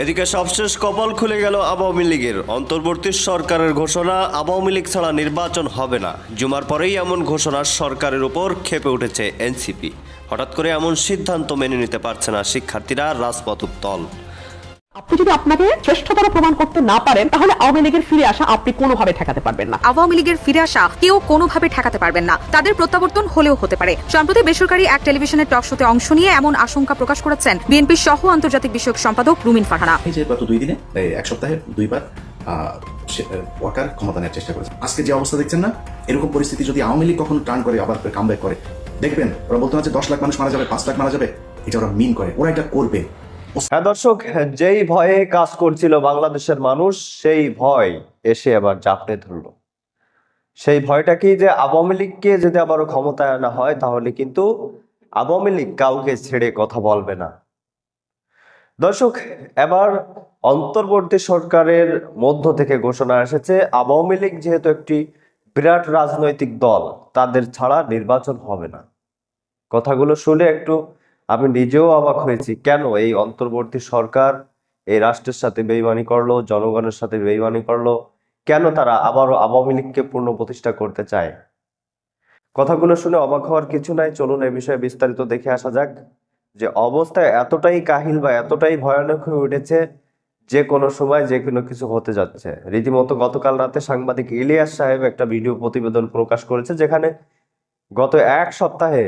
এদিকে সবশেষ কপাল খুলে গেল আওয়ামী লীগের। অন্তর্বর্তী সরকারের ঘোষণা, আওয়ামী লীগ ছাড়া নির্বাচন হবে না। জুমার পরেই এমন ঘোষণা সরকারের উপর খেপে উঠেছে এনসিপি। হঠাৎ করে এমন সিদ্ধান্ত মেনে নিতে পারছে না শিক্ষার্থীরা, রাজপথ উত্তল। আপনি যদি আপনাকে শ্রেষ্ঠতর প্রমাণ করতে না পারেন তাহলে আওয়ামী লীগের ফিরে আসা আপনি কোনোভাবে ঠেকাতে পারবেন না। আওয়ামী লীগের ফিরে আসা কেউ কোনোভাবে ঠেকাতে পারবেন না। তাদের প্রত্যাবর্তন হলেও হতে পারে। সম্প্রতি বেসরকারি এক টেলিভিশনের টক শোতে অংশ নিয়ে এমন আশঙ্কা প্রকাশ করেছেন বিএনপির সহ আন্তর্জাতিক বিষয়ক সম্পাদক রুমিন ফারহানা। এই যে গত দুই দিনে এই এক সপ্তাহে দুইবার ওয়াকার ক্ষমতা নেওয়ার চেষ্টা করেছে। আজকে যে অবস্থা দেখছেন না এরকম পরিস্থিতি যদি আওয়ামী লীগ কখনো টার্ন করে আবার কাম করে দেখবেন ওরা বলতে হচ্ছে দশ লাখ মানুষ মারা যাবে পাঁচ লাখ মারা যাবে এটা ওরা মিন করে ওরা এটা করবে। হ্যাঁ দর্শক, যেই ভয়ে কাজ করছিল বাংলাদেশের মানুষ, সেই ভয় এসে আবার জাপটে ধরলো। সেই ভয়টাকেই যে আওয়ামী লীগকে যদি আবারও ক্ষমতায় আনা হয়, তাহলে কিন্তু আওয়ামী লীগ কাউকে ছেড়ে কথা বলবে না। দর্শক, এবার অন্তর্বর্তী সরকারের মধ্য থেকে ঘোষণা এসেছে, আওয়ামী লীগ যেহেতু একটি বিরাট রাজনৈতিক দল, তাদের ছাড়া নির্বাচন হবে না। কথাগুলো শুনে একটু আমি নিজেও অবাক হয়েছি। কেন এই অন্তর্বর্তী সরকার এই রাষ্ট্রের সাথে বেইমানি করল, জনগণের সাথে বেইমানি করল? কেন তারা আবারও আওয়ামী লীগকে পূর্ণ প্রতিষ্ঠা করতে চায়? কথাগুলো শুনে অবাক হওয়ার কিছু নাই। চলুন এ বিষয়ে বিস্তারিত দেখে আসা যাক যে অবস্থা এতটাই কাহিল বা এতটাই ভয়ানক হয়ে উঠেছে যে কোনো সময় যে কোনো কিছু হতে যাচ্ছে। রীতিমতো গতকাল রাতে সাংবাদিক ইলিয়াস সাহেব একটা ভিডিও প্রতিবেদন প্রকাশ করেছে যেখানে গত এক সপ্তাহে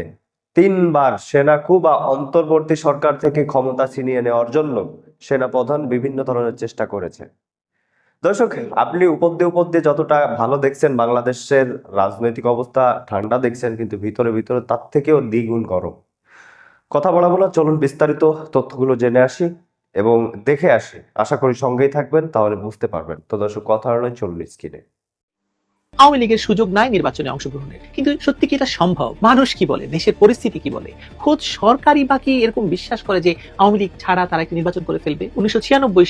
তিনবার সেনা কু বা অন্তর্বর্তী সরকার থেকে ক্ষমতা ছিনিয়ে নেওয়ার জন্য সেনাপ্রধান বিভিন্ন ধরনের চেষ্টা করেছে। দর্শক, আপনি উপর দিয়ে উপর দিয়ে যতটা ভালো দেখছেন বাংলাদেশের রাজনৈতিক অবস্থা, ঠান্ডা দেখছেন, কিন্তু ভিতরে ভিতরে তার থেকেও দ্বিগুণ গরম। কথা বলা বলা চলুন বিস্তারিত তথ্যগুলো জেনে আসি এবং দেখে আসি। আশা করি সঙ্গেই থাকবেন, তাহলে বুঝতে পারবেন। তো দর্শক, কথা চলুন স্ক্রিনে। আওয়ামী লীগের সুযোগ নাই নির্বাচনে অংশগ্রহণের। কিন্তু সত্যি কি এটা সম্ভব? মানুষ কি বলে? দেশের পরিস্থিতি কি বলে? খোদ সরকারই বাকি এরকম বিশ্বাস করে যে আওয়ামী লীগ ছাড়া তারা একটি নির্বাচন করে ফেলবে? উনিশশো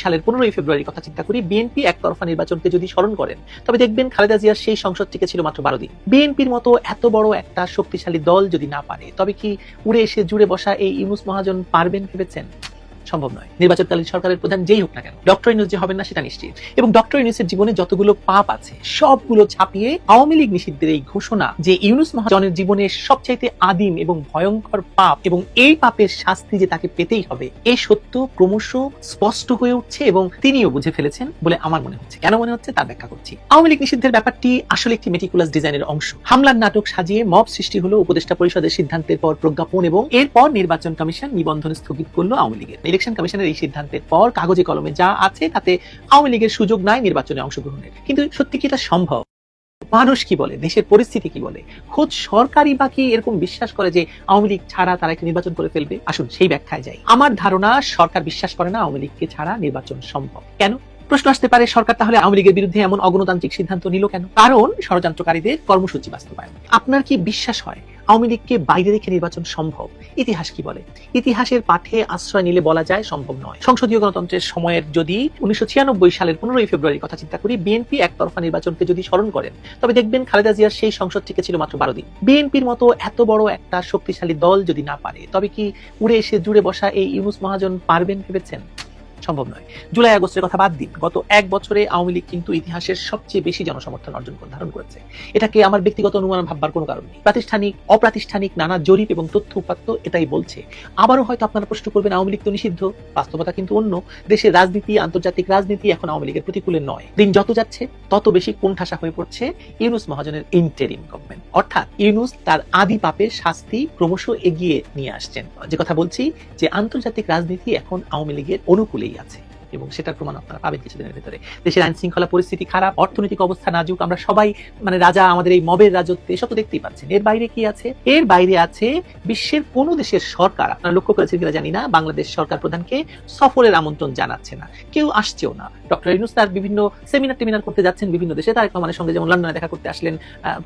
সালের পনেরোই ফেব্রুয়ারির কথা চিন্তা করি, বিএনপি একতরফা নির্বাচনকে যদি স্মরণ করেন, তবে দেখবেন খালেদা জিয়ার সেই সংসদ টিকে ছিল মাত্র বারো দিন। বিএনপির মতো এত বড় একটা শক্তিশালী দল যদি না পারে, তবে কি উড়ে এসে জুড়ে বসা এই ইউনুস মহাজন পারবেন ভেবেছেন? সম্ভব নয়। নির্বাচনকালীন সরকারের প্রধান যেই হোক না কেন, ডক্টর ইউনুস যে হবেন না সেটা নিশ্চিত। এবং ডক্টর ইউনুসের জীবনে যতগুলো পাপ আছে, সবগুলো ছাপিয়ে আওয়ামী লীগ নিষিদ্ধের এই ঘোষণা যে ইউনুস মহাজনের জীবনের সবচাইতে আদিম এবং ভয়ঙ্কর পাপ এবং এই পাপের শাস্তি যে তাকে পেতেই হবে এই সত্য ক্রমশ স্পষ্ট হয়ে উঠছে এবং তিনিও বুঝে ফেলেছেন বলে আমার মনে হচ্ছে। কেন মনে হচ্ছে তার ব্যাখ্যা করছি। আওয়ামী লীগ নিষিদ্ধের ব্যাপারটি আসলে একটি মেটিকুলাস ডিজাইনের অংশ। হামলার নাটক সাজিয়ে মব সৃষ্টি হলো উপদেষ্টা পরিষদের সিদ্ধান্তের পর প্রজ্ঞাপন এবং এরপর নির্বাচন কমিশন নিবন্ধন স্থগিত করল আওয়ামী লীগের। ইলেকশন কমিশনের এই সিদ্ধান্তের পর কাগজে কলমে যা আছে তাতে আওয়ামী লীগের সুযোগ নাই নির্বাচনে অংশগ্রহণের। কিন্তু সত্যি কি এটা সম্ভব? মানুষ কি বলে? দেশের পরিস্থিতি কি বলে? খোদ সরকারই বাকি এরকম বিশ্বাস করে যে আওয়ামী লীগ ছাড়া তারা একটি নির্বাচন করে ফেলবে? আসুন সেই ব্যাখ্যায় যাই। আমার ধারণা, সরকার বিশ্বাস করে না আওয়ামী লীগকে ছাড়া নির্বাচন সম্ভব। কেন? প্রশ্ন আসতে পারে, সরকার তাহলে আওয়ামী লীগের বিরুদ্ধে এমন অগণতান্ত্রিক সিদ্ধান্ত নিল কেন? কারণ ষড়যন্ত্রকারীদের কর্মসূচি বাস্তবায়ন। আপনার কি বিশ্বাস হয় আওয়ামী লীগকে বাইরে রেখে নির্বাচন সম্ভব? ইতিহাস কি বলে? ইতিহাসের পাঠে আশ্রয় নিলে বলা যায় সম্ভব নয়। সংসদীয় গণতন্ত্রের সময়ের যদি উনিশশো ছিয়ানব্বই সালের পনেরোই ফেব্রুয়ারির কথা চিন্তা করি বিএনপি একতরফা নির্বাচনকে যদি স্মরণ করেন, তবে দেখবেন খালেদা জিয়ার সেই সংসদ থেকে ছিল মাত্র বারো দিন। বিএনপির মতো এত বড় একটা শক্তিশালী দল যদি না পারে, তবে কি উড়ে এসে জুড়ে বসা এই ইউনুস মহাজন পারবেন ভেবেছেন? সম্ভব নয়। জুলাই আগস্টের কথা বাদ দিন। গত এক বছরে আওয়ামী লীগ কিন্তু ইতিহাসের সবচেয়ে বেশি জনসমর্থন অর্জন করে ধারণ করেছে। এটাকে আমার ব্যক্তিগত অনুমান ভাববার কোনো কারণ নেই। প্রাতিষ্ঠানিক, অপ্রাতিষ্ঠানিক, নানা জরিপ এবং তথ্য উপাত্ত এটাই বলছে। আবারও হয়তো আপনারা প্রশ্ন করবেন, আওয়ামী লীগ তো নিষিদ্ধ। বাস্তবতা কিন্তু অন্য। দেশের রাজনীতি, আন্তর্জাতিক রাজনীতি এখন আওয়ামী লীগের প্রতিকূলে নয়। দিন যত যাচ্ছে, তত বেশি কোণঠাসা হয়ে পড়ছে ইউনুস মহাজনের ইন্টেরিম গভর্নমেন্ট অর্থাৎ ইউনুস তার আদি পাপের শাস্তি ক্রমশ এগিয়ে নিয়ে আসছেন। যে কথা বলছি, যে আন্তর্জাতিক রাজনীতি এখন আওয়ামী লীগের অনুকূলেই আছে এবং সেটার প্রমাণ আপনারা পাবেন কিছুদিনের ভিতরে। দেশের আইন শৃঙ্খলা পরিস্থিতি খারাপ, অর্থনৈতিক অবস্থা নাজুক, আমরা সবাই মানে রাজা আমাদের এই মবের রাজত্বে, এসব তো দেখতেই পাচ্ছেন। এর বাইরে কি আছে? এর বাইরে আছে বিশ্বের কোন দেশের সরকার, আপনারা লক্ষ্য করেছেন কিনা জানি না, বাংলাদেশ সরকার প্রধানকে সফরের আমন্ত্রণ জানাচ্ছে না। কেউ আসছেও না। ডক্টর ইউনুস তার বিভিন্ন সেমিনার টেমিনার করতে যাচ্ছেন বিভিন্ন দেশে। তারেক রহমানের সঙ্গে যেমন লন্ডনে দেখা করতে আসলেন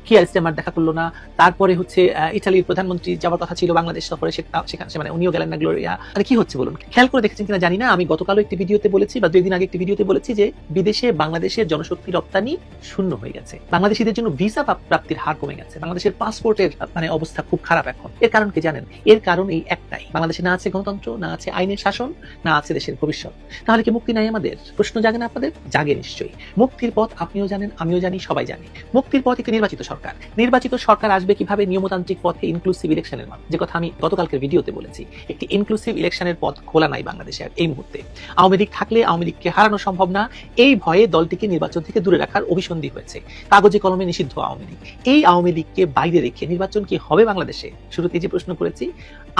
কিয়ার স্টেমার দেখা করল না। তারপরে হচ্ছে ইটালির প্রধানমন্ত্রী যাওয়ার কথা ছিল বাংলাদেশ সফরে সেখানে মানে উনিও গেলেন না, গ্লোরিয়া। মানে কি হচ্ছে বলুন? খেয়াল করে দেখেছেন কিনা জানি না। আমি গতকালও একটি ভিডিওতে বলেছি বা দুই দিন আগে একটি ভিডিওতে বলেছি যে বিদেশে বাংলাদেশের জনশক্তি রপ্তানি শূন্য হয়ে গেছে। বাংলাদেশিদের জন্য ভিসা প্রাপ্তির হার কমে গেছে। বাংলাদেশের পাসপোর্টের মানে অবস্থা খুব খারাপ এখন। এর কারণ কি জানেন? এর কারণ এই একটাই। বাংলাদেশে না আছে গণতন্ত্র, না আছে আইনের শাসন, না আছে দেশের ভবিষ্যৎ। তাহলে কি মুক্তি নাই আমাদের? প্রশ্ন জাগে না আপনাদের? জাগে নিশ্চয়ই। মুক্তির পথ আপনিও জানেন, আমিও জানি, সবাই জানে। মুক্তির পথ একটি নির্বাচিত সরকার। নির্বাচিত সরকার আসবে কীভাবে নিয়মতান্ত্রিক পথে ইনক্লুসিভ ইলেকশনের মাধ্যমে? যে কথা আমি গতকালকের ভিডিওতে বলেছি, একটি ইনক্লুসিভ ইলেকশনের পথ খোলা নাই বাংলাদেশে এই মুহূর্তে। আওয়ামী লীগ থাকলে আওয়ামী লীগকে হারানো সম্ভব না। এই ভয়ে দলটিকে নির্বাচন থেকে দূরে রাখার অভিসন্ধি হয়েছে। কাগজে কলমে নিষিদ্ধ আওয়ামী লীগ। এই আওয়ামী লীগকে বাইরে রেখে নির্বাচন কি হবে বাংলাদেশে? শুরুতে যে প্রশ্ন করেছি,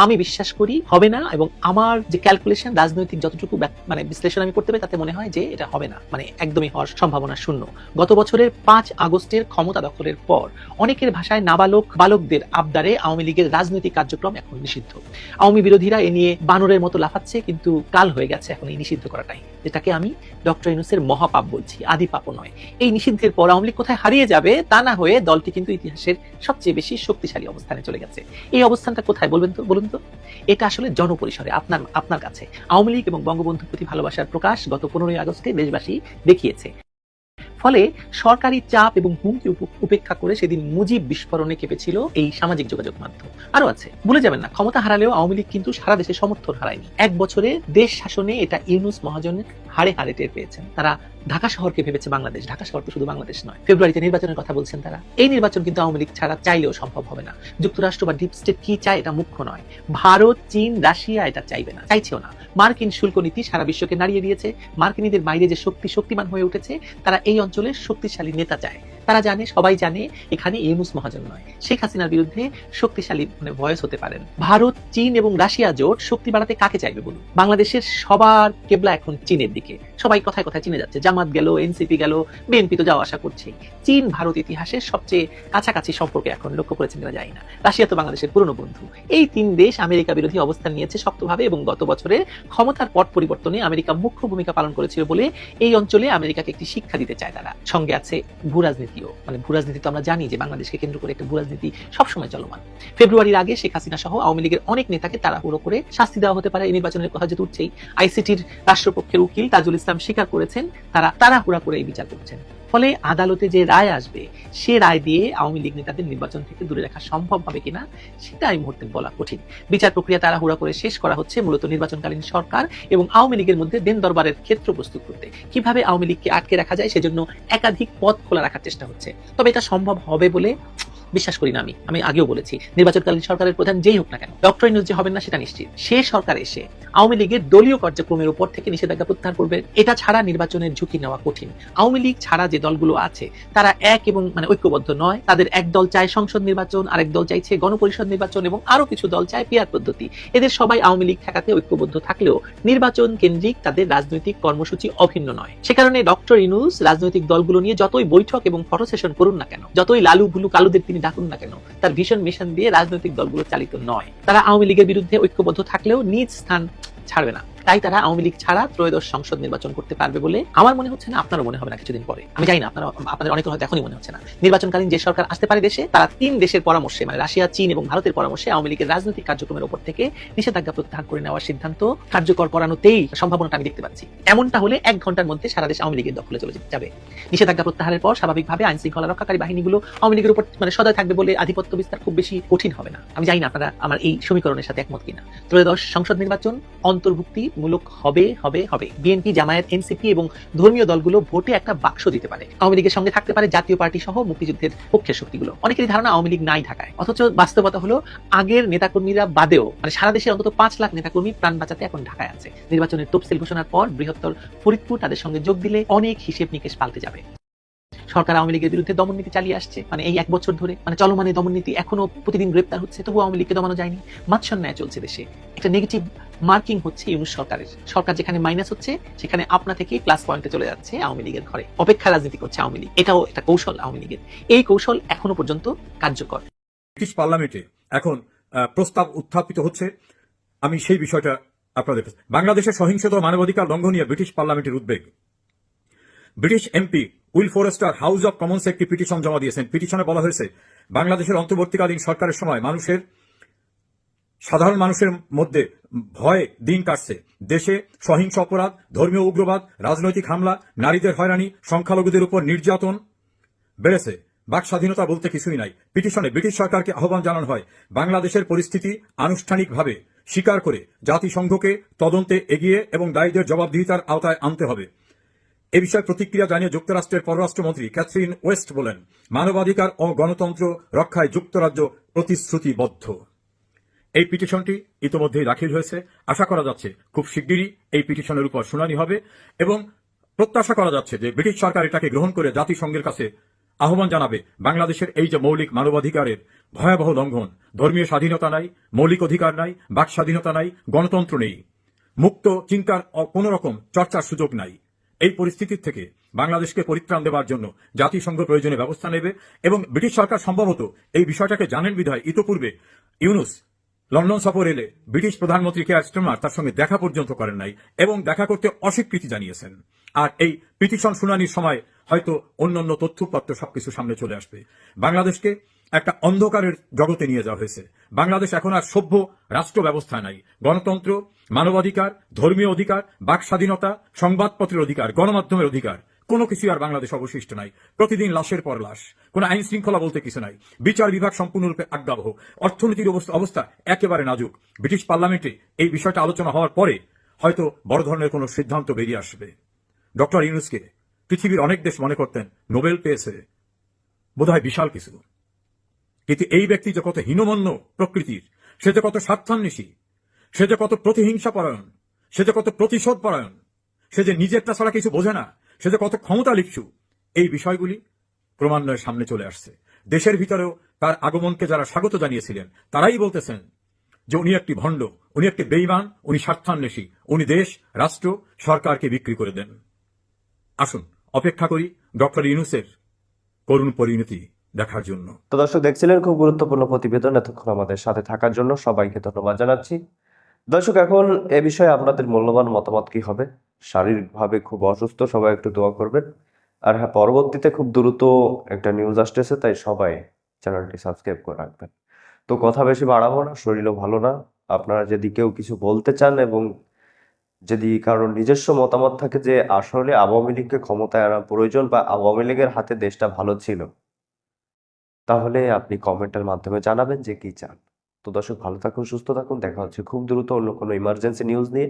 আমি বিশ্বাস করি হবে না এবং আমার যে ক্যালকুলেশন রাজনৈতিক যতটুকু মানে বিশ্লেষণ আমি করতে পারি, তাতে মনে হয় যে এটা হবে না। মানে একদমই হওয়ার সম্ভাবনা শূন্য। গত বছরের পাঁচ আগস্টের ক্ষমতা দখলের পর অনেকের ভাষায় নাবালক বালকদের আবদারে আওয়ামী লীগের রাজনৈতিক কার্যক্রম এখন নিষিদ্ধ। আওয়ামী বিরোধীরা এ নিয়ে বানরের মতো লাফাচ্ছে, কিন্তু কাল হয়ে গেছে, এখন এই নিষিদ্ধ করাটাই যেটাকে আমি ডক্টর ইউনুসের মহাপাপ বলছি, আদি পাপ নয়। এই নিষিদ্ধের পর আওয়ামী লীগ কোথায় হারিয়ে যাবে তা না হয়ে দলটি কিন্তু ইতিহাসের সবচেয়ে বেশি শক্তিশালী অবস্থানে চলে গেছে। এই অবস্থানটা কোথায় বলবেন তো, বলুন তো? এটা আসলে জনপরিসরে, আপনার আপনার কাছে। আওয়ামী লীগ এবং বঙ্গবন্ধুর প্রতি ভালোবাসার প্রকাশ গত পনেরোই আগস্টে দেশবাসী দেখিয়েছে। ফলে সরকারি চাপ এবং হুমকি উপেক্ষা করে সেদিন মুজিব বিস্ফোরণে কেঁপেছিল এই সামাজিক যোগাযোগ মাধ্যম। আরও আছে, ভুলে যাবেন না, ক্ষমতা হারালেও আওয়ামী লীগ কিন্তু সারা দেশে সমর্থন হারায়নি। এক বছরে দেশ শাসনে এটা ইউনুস মহাজনের হাড়ে হাড়ে টের পেয়েছেন। তারা ঢাকা শহরকে ভেবেছে বাংলাদেশ। ঢাকা শহর তো শুধু বাংলাদেশ নয়। ফেব্রুয়ারিতে নির্বাচনের কথা বলছেন তারা। এই নির্বাচন কিন্তু আওয়ামী লীগ ছাড়া চাইলেও সম্ভব হবে না। যুক্তরাষ্ট্র বা ডিপ স্টেট কি চায় এটা মুখ্য নয়। ভারত, চীন, রাশিয়া এটা চাইবে না। চাইছেও না। মার্কিন শুল্ক নীতি সারা বিশ্বকে নাড়িয়ে দিয়েছে। মার্কিনীদের বাইরে যে শক্তি শক্তিমান হয়ে উঠেছে, তারা এই অঞ্চলের শক্তিশালী নেতা চায়। তারা জানে, সবাই জানে, এখানে ইউনুস মহাজন নয়। শেখ হাসিনার বিরুদ্ধে শক্তিশালী মানে ভয়েস হতে পারেন। ভারত, চীন এবং রাশিয়া জোট শক্তি বাড়াতে কাকে চাইবে বলুন? বাংলাদেশের সবার কেবলা এখন চীনের দিকে। সবাই কথায় কথায় চীনে যাচ্ছে। জামাত গেল, এনসিপি গেল, বিএনপি তো যাওয়া আসা করছে চীন, ভারত ইতিহাসের সবচেয়ে কাছাকাছি সম্পর্কে এখন, লক্ষ্য করেছেন কিনা জানি না। রাশিয়া তো বাংলাদেশের পুরনো বন্ধু। এই তিন দেশ আমেরিকা বিরোধী অবস্থান নিয়েছে শক্তভাবে এবং গত বছরের ক্ষমতার পট পরিবর্তনে আমেরিকা মুখ্য ভূমিকা পালন করেছিল বলে এই অঞ্চলে আমেরিকাকে একটি শিক্ষা দিতে চায় তারা। সঙ্গে আছে ভূ রাজনীতিও মানে ভূ রাজনীতি তো আমরা জানি যে বাংলাদেশকে কেন্দ্র করে একটা ভূ রাজনীতি সবসময় চলমান। ফেব্রুয়ারির আগে শেখ হাসিনা সহ আওয়ামী লীগের অনেক নেতাকে তারা তাড়াহুড়ো করে শাস্তি দেওয়া হতে পারে। এই নির্বাচনের কথা যেহেতু উঠছেই, আইসিটির রাষ্ট্রপক্ষের উকিল তাজুল ইসলাম স্বীকার করেছেন তারা তাড়াহুড়া করে এই বিচার করছেন। ফলে আদালতে যে রায় আসবে, সে রায় দিয়ে আওয়ামী লীগ নেতাদের নির্বাচন থেকে দূরে রাখা সম্ভব হবে কিনা, সেটা এই মুহূর্তে বলা কঠিন। বিচার প্রক্রিয়া তাড়াহুড়া করে শেষ করা হচ্ছে মূলত নির্বাচনকালীন সরকার এবং আওয়ামী লীগের মধ্যে দেন দরবারের ক্ষেত্র প্রস্তুত করতে। কীভাবে আওয়ামী লীগকে আটকে রাখা যায় সেজন্য একাধিক পথ খোলা রাখার চেষ্টা হচ্ছে। তবে এটা সম্ভব হবে বলে বিশ্বাস করি না আমি। আমি আগেও বলেছি, নির্বাচনকালীন সরকারের প্রধান যেই হোক না কেন, ডক্টর নিউজ যে হবেন না সেটা নিশ্চিত। সে সরকার এসে আওয়ামী লীগের দলীয় কার্যক্রমের উপর থেকে নিষেধাজ্ঞা প্রত্যাহার করবে, এটা ছাড়া নির্বাচনের ঝুঁকি নেওয়া কঠিন। আওয়ামী লীগ ছাড়া যে দলগুলো আছে, তারা এক এবং মানে ঐক্যবদ্ধ নয়। তাদের এক দল চায় সংসদ নির্বাচন, আরেক দল চাইছে গণপরিষদ নির্বাচন এবং আরও কিছু দল চায় পিয়ার পদ্ধতি। এদের সবাই আওয়ামী লীগ ঠেকাতে ঐক্যবদ্ধ থাকলেও নির্বাচন কেন্দ্রিক তাদের রাজনৈতিক কর্মসূচি অভিন্ন নয়। সে কারণে ডক্টর ইনুস রাজনৈতিক দলগুলো নিয়ে যতই বৈঠক এবং ফটো সেশন করুন না কেন, যতই লালু ভুলু কালুদের তিনি ডাকুন না কেন, তার ভীষণ মিশন দিয়ে রাজনৈতিক দলগুলো চালিত নয়। তারা আওয়ামী লীগের বিরুদ্ধে ঐক্যবদ্ধ থাকলেও নিজ স্থান ছাড়বে না। তাই তারা আওয়ামী লীগ ছাড়া ত্রয়োদশ সংসদ নির্বাচন করতে পারবে বলে আমার মনে হচ্ছে না, আপনারও মনে হবে না কিছুদিন পরে। আমি জানি না আপনারা আপনাদের অনেকের হয়তো এখনই মনে হচ্ছে না। নির্বাচনকালীন যে সরকার আসতে পারে দেশে, তারা তিন দেশের পরামর্শে মানে রাশিয়া, চীন এবং ভারতের পরামর্শে আওয়ামী লীগের রাজনৈতিক কার্যক্রমের উপর থেকে নিষেধাজ্ঞা প্রত্যাহার করে নেওয়ার সিদ্ধান্ত কার্যকর করানোতেই সম্ভাবনাটা আমি দেখতে পাচ্ছি। এমনটা হলে এক ঘণ্টার মধ্যে সারা দেশ আওয়ামী লীগের দখলে চলে যাবে। নিষেধাজ্ঞা প্রত্যাহারের পর স্বাভাবিকভাবে আইন শৃঙ্খলা রক্ষাকারী বাহিনীগুলো আওয়ামী লীগের উপর মানে সদয় থাকবে বলে আধিপত্য বিস্তার খুব বেশি কঠিন হবে না। আমি জানি না আপনারা আমার এই সমীকরণের সাথে একমত কিনা। ত্রয়োদশ সংসদ নির্বাচন অন্তর্ভুক্তিমূলক হবে হবে হবে। বিএনপি জামায়াত এনসিপি এবং ধর্মীয় দলগুলো ভোটে একটা বাক্স দিতে পারে। আওয়ামী লীগের সঙ্গে থাকতে পারে জাতীয় পার্টি সহ মুক্তিযুদ্ধের পক্ষের শক্তিগুলো। অনেকেরই ধারণা আওয়ামী লীগ নাই ঢাকায়। অথচ বাস্তবতা হলো, আগের নেতাকর্মীরা বাদেও মানে সারা দেশে অন্তত পাঁচ লাখ নেতাকর্মী প্রাণ বাঁচাতে এখন ঢাকায় আছে। নির্বাচনের তফসিল ঘোষণার পর বৃহত্তর ফরিদপুর তাদের সঙ্গে যোগ দিলে অনেক হিসেব নিকেশ পাল্টে যাবে। সরকার আওয়ামী লীগের বিরুদ্ধে দমন নীতি চালিয়ে আসছে মানে এই এক বছর ধরে মানে চলমানে দমন নীতি এখনও প্রতিদিন গ্রেপ্তার হচ্ছে তবু আওয়ামী লীগকে দমানো যায়নি। মাৎসর ন্যায় চলছে দেশে। একটা নেগেটিভ মার্কিং হচ্ছে ইউনুস সরকারের। সরকার যেখানে মাইনাস হচ্ছে, সেখানে আপনা থেকে প্লাস পয়েন্টে চলে যাচ্ছে আওয়ামী লীগের ঘরে। অপেক্ষা রাজনীতি করছে আওয়ামী লীগ। এটাও একটা কৌশল আওয়ামী লীগের। এই কৌশল এখনও পর্যন্ত কার্যকর। ব্রিটিশ পার্লামেন্টে এখন প্রস্তাব উত্থাপিত হচ্ছে। আমি সেই বিষয়টা আপনাদের বাংলাদেশের সহিংসত মানবাধিকার লঙ্ঘনীয় ব্রিটিশ পার্লামেন্টের উদ্বেগ। British MP Will Forrester House of Commons একটি পিটিশন জমা দিয়েছেন। পিটিশনে বলা হয়েছে, বাংলাদেশের অন্তর্বর্তীকালীন সরকারের সময় মানুষের সাধারণ মানুষের মধ্যে ভয়ে দিন কাটছে। দেশে সহিংস অপরাধ, ধর্মীয় উগ্রবাদ, রাজনৈতিক হামলা, নারীদের হয়রানি, সংখ্যালঘুদের উপর নির্যাতন বেড়েছে। বাক স্বাধীনতা বলতে কিছুই নাই। পিটিশনে ব্রিটিশ সরকারকে আহ্বান জানানো হয়, বাংলাদেশের পরিস্থিতি আনুষ্ঠানিকভাবে স্বীকার করে জাতিসংঘকে তদন্তে এগিয়ে এবং দায়ীদের জবাবদিহিতার আওতায় আনতে হবে। এ বিষয়ে প্রতিক্রিয়া জানিয়ে যুক্তরাষ্ট্রের পররাষ্ট্রমন্ত্রী ক্যাথরিন ওয়েস্ট বলেন, মানবাধিকার ও গণতন্ত্র রক্ষায় যুক্তরাজ্য প্রতিশ্রুতিবদ্ধ। এই পিটিশনটি ইতোমধ্যেই দাখিল হয়েছে। আশা করা যাচ্ছে খুব শিগগিরই এই পিটিশনের উপর শুনানি হবে এবং প্রত্যাশা করা যাচ্ছে যে ব্রিটিশ সরকার এটাকে গ্রহণ করে জাতিসংঘের কাছে আহ্বান জানাবে, বাংলাদেশের এই যে মৌলিক মানবাধিকারের ভয়াবহ লঙ্ঘন, ধর্মীয় স্বাধীনতা নাই, মৌলিক অধিকার নাই, বাক স্বাধীনতা নাই, গণতন্ত্র নেই, মুক্ত, চিন্তার কোন রকম চর্চার সুযোগ নাই। এই পরিস্থিতির থেকে বাংলাদেশকে পরিত্রাণ দেওয়ার জন্য জাতিসংঘ প্রয়োজনে ব্যবস্থা নেবে এবং ব্রিটিশ সরকার সম্ভবত এই বিষয়টাকে জানেন বিধায় ইতোপূর্বে ইউনুস লন্ডন সফর এলে ব্রিটিশ প্রধানমন্ত্রী কেয়ার স্টমার তার সঙ্গে দেখা পর্যন্ত করেন নাই এবং দেখা করতে অস্বীকৃতি জানিয়েছেন। আর এই পিটিশন শুনানির সময় হয়তো অন্যান্য তথ্যপত্র সবকিছু সামনে চলে আসবে। বাংলাদেশকে একটা অন্ধকারের জগতে নিয়ে যাওয়া হয়েছে। বাংলাদেশ এখন আর সভ্য রাষ্ট্র ব্যবস্থা নাই। গণতন্ত্র, মানবাধিকার, ধর্মীয় অধিকার বাক স্বাধীনতা সংবাদপত্রের অধিকার, গণমাধ্যমের অধিকার কোনো কিছু আর বাংলাদেশ অবশিষ্ট নাই। প্রতিদিন লাশের পর লাশ। কোনো আইন শৃঙ্খলা বলতে কিছু নাই। বিচার বিভাগ সম্পূর্ণরূপে আজ্ঞাবহ। অর্থনীতির অবস্থা অবস্থা একেবারে নাজুক। ব্রিটিশ পার্লামেন্টে এই বিষয়টা আলোচনা হওয়ার পরে হয়তো বড় ধরনের কোনো সিদ্ধান্ত বেরিয়ে আসবে। ডক্টর ইউনুসকে পৃথিবীর অনেক দেশ মনে করতেন, নোবেল পেয়েছে। বোধহয় বিশাল কিছু। কিন্তু এই ব্যক্তি যে কত হীনমন্য প্রকৃতির, সে যে কত স্বার্থান্বেষী, সে যে কত প্রতিহিংসা পরায়ণ সে যে কত প্রতিশোধ পরায়ণ সে যে নিজেরটা ছাড়া কিছু বোঝে না সে যে কত ক্ষমতা লিপসু এই বিষয়গুলি ক্রমান্বয়ে সামনে চলে আসছে। দেশের ভিতরেও তার আগমনকে যারা স্বাগত জানিয়েছিলেন, তারাই বলতেছেন যে উনি একটি ভণ্ড, উনি একটি বেইমান উনি স্বার্থান্বেষী, উনি দেশ, রাষ্ট্র, সরকারকে বিক্রি করে দেন। আসুন, অপেক্ষা করি ডক্টর ইউনুসের করুণ পরিণতি দেখার জন্য। তো দর্শক, দেখছিলেন খুব গুরুত্বপূর্ণ প্রতিবেদন এতক্ষণ আমাদের সাথে থাকার জন্য সবাইকে ধন্যবাদ জানাচ্ছি। দর্শক, এখন এ বিষয়ে আপনাদের মূল্যবান মতামত কি হবে? শারীরিকভাবে খুব অসুস্থ, সবাই একটু দোয়া করবেন। আর হ্যাঁ পরবর্তীতে খুব দ্রুত একটা নিউজ আসতেছে, তাই সবাই চ্যানেলটি সাবস্ক্রাইব করে রাখবেন। তো কথা বেশি বাড়াবো না, শরীরও ভালো না। আপনারা যদি কেউ কিছু বলতে চান এবং যদি কারোর নিজস্ব মতামত থাকে যে আসলে আওয়ামী লীগকে ক্ষমতায় আনা প্রয়োজন বা আওয়ামী লীগের হাতে দেশটা ভালো ছিল, তাহলে আপনি কমেন্টের মাধ্যমে জানাবেন যে কি চান। তো দর্শক, ভালো থাকুন, সুস্থ থাকুন। দেখা হচ্ছে খুব দ্রুত অন্য কোনো ইমার্জেন্সি নিউজ নিয়ে।